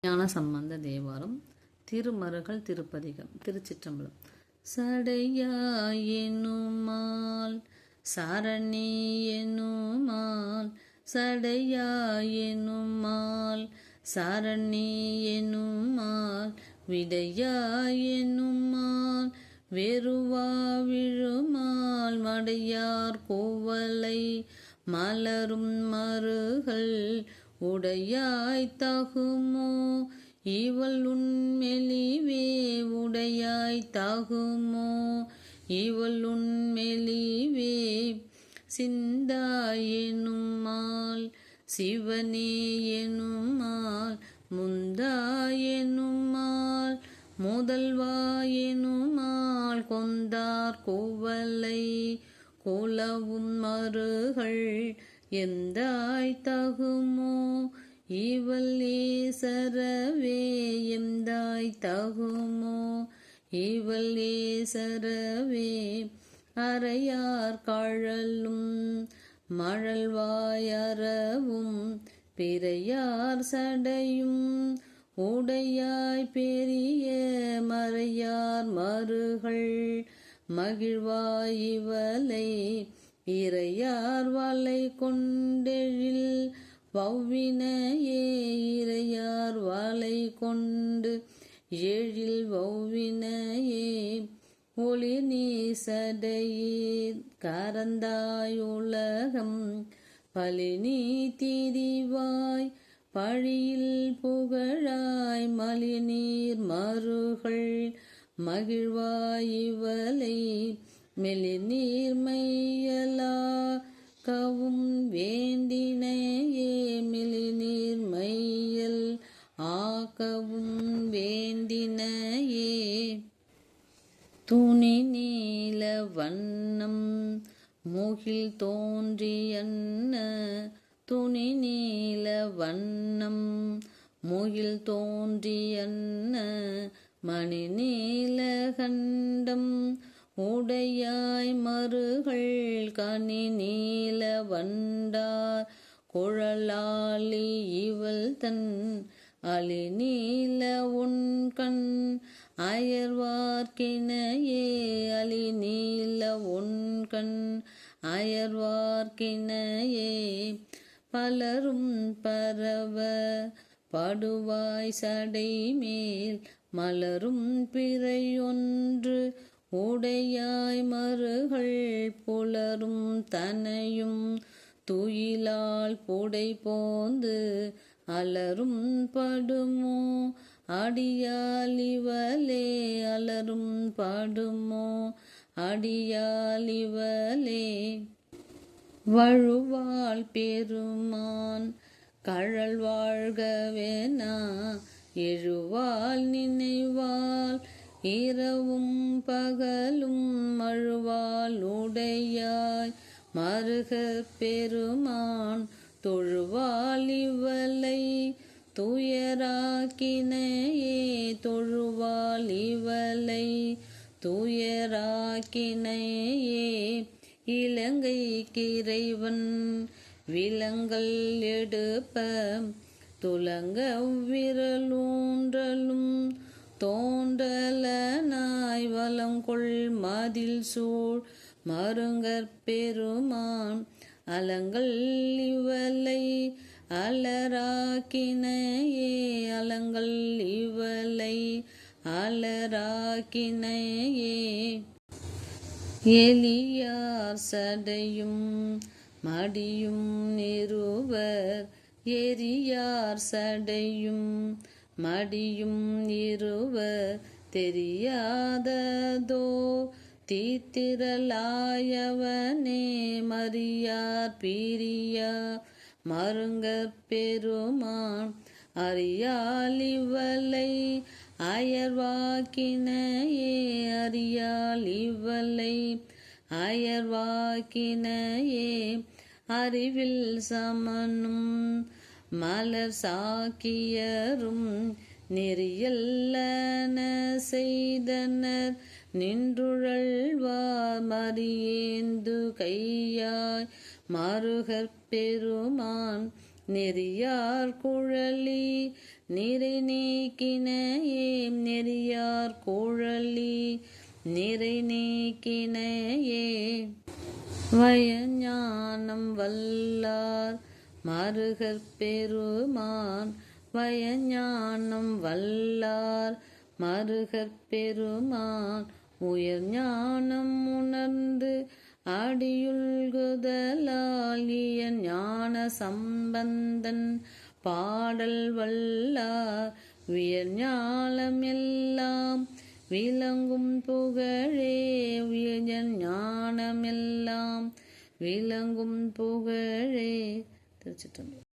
ஞான சம்பந்த தேவாரம் திருமருகள் திருப்பதிகம் திருச்சிற்றம்பலம். சடையாயினுமால் சரணி எனுமால் சடையாயினுமால் சரணி எனுமால் விடையாயினுமால் வெறுவா விழுமால் மடையார் கோவலை மலரும் மருகள் உடையாய் தகுமோ? இவள் உண்மெலிவே உடையாய் தகுமோ? இவள் உண்மெலிவே சிந்தாயெனுமால் சிவனே எனுமால் முந்தாயெனுமால் முதல்வாயெனுமால் கொந்தார் கோவலை குலவும் மறுகள் எந்தாய் தகுமோ? இவள் ஏசரவே எந்தாய் தகுமோ? இவள் ஏசரவே அறையார் கழலும் மழல்வாயறவும் பிறையார் சடையும் உடையாய் பெரிய மறையார் மறுகள் மகிழ்வாய் மகிழ்வாயிவலை இறையார் வலை கொண்டெழில் வௌவினையே இறையார் வலை கொண்டு எழில் வௌவினையே. ஒளி நீ கரந்தாயுலகம் பழி நீ திரிவாய் பழியில் புகழாய் மலிநீர் மருகள் மகிழ்வாயிவலை மெலிநீர் மையலா கவும் வேண்டினையே மெலிநீர் மையல் ஆக்கவும் வேண்டினையே. துணி நீல வண்ணம் மூகில் தோன்றியன்ன துணி நீல வண்ணம் மூகில் தோன்றியன்ன மணி நீல கண்டம் உடையாய் மருகள் கனி நீல வண்டார். குழலாளி இவள் தன் அலி நீல உண்கண் அயர்வார்க்கினையே அலி நீல உண்கண் அயர்வார்க்கினையே பலரும் பரவ படுவாய் சடை மேல் மலரும் பிறையொன்று உடையாய் மறுகள் புலரும் தனையும் துயிலால் புடை போந்து அலரும் படுமோ? அடியாலிவலே அலரும் படுமோ? அடியாலிவலே வழுவாள் பெருமான் கழல் வாழ்கவேனா? எழுவாள் நினைவாள் இரவும் பகலும் மழுவால் உடையாய். மருகப் பெருமான் தொழுவால் இவளை துயராக்கினையே. தொழுவால் இவளை துயராக்கினையே. இலங்கை கிரைவன் விலங்கள் எடுப்ப. துலங்க விரலூன்றலும் தோன்றலனாய் வலங்கொள் மதில் சூழ் மருங்கற் பெருமான் அலங்கள் இவலை அலராக்கினையே அலங்கள் இவலை அலராக்கினையே. எலியார் சடையும் மடியும் நிறுவர் எரியார் சடையும் மடியும் இரு தெரியாததோ தீத்திரலாயவனே மரியார் பிரியா மருங்கற் பெருமான் அறியாலிவலை அயர்வாக்கினையே அறியாலிவலை அயர்வாக்கினையே அறிவில் சமனும் மலர் சாக்கியரும் நெறியல்லன செய்தனர். நின்றுழல்வார் மறியேந்து கையாய். மாறுகற் பெருமான் நெறியார் குழலி. நிறை நீக்கினையே நெறியார் குழலி. நிறை நீக்கினையே வயஞானம் வல்லார். மருகற் பெருமான் வயஞானம் வல்லார் மருகற் பெருமான். உயர் ஞானம் உணர்ந்து அடியுள்குதலாலிய ஞான சம்பந்தன் பாடல் வல்லார். உயர் ஞானம் எல்லாம் விளங்கும் புகழே. உயர் ஞானமெல்லாம் விளங்கும் புகழே. திருச்சிற்றம்பலம்.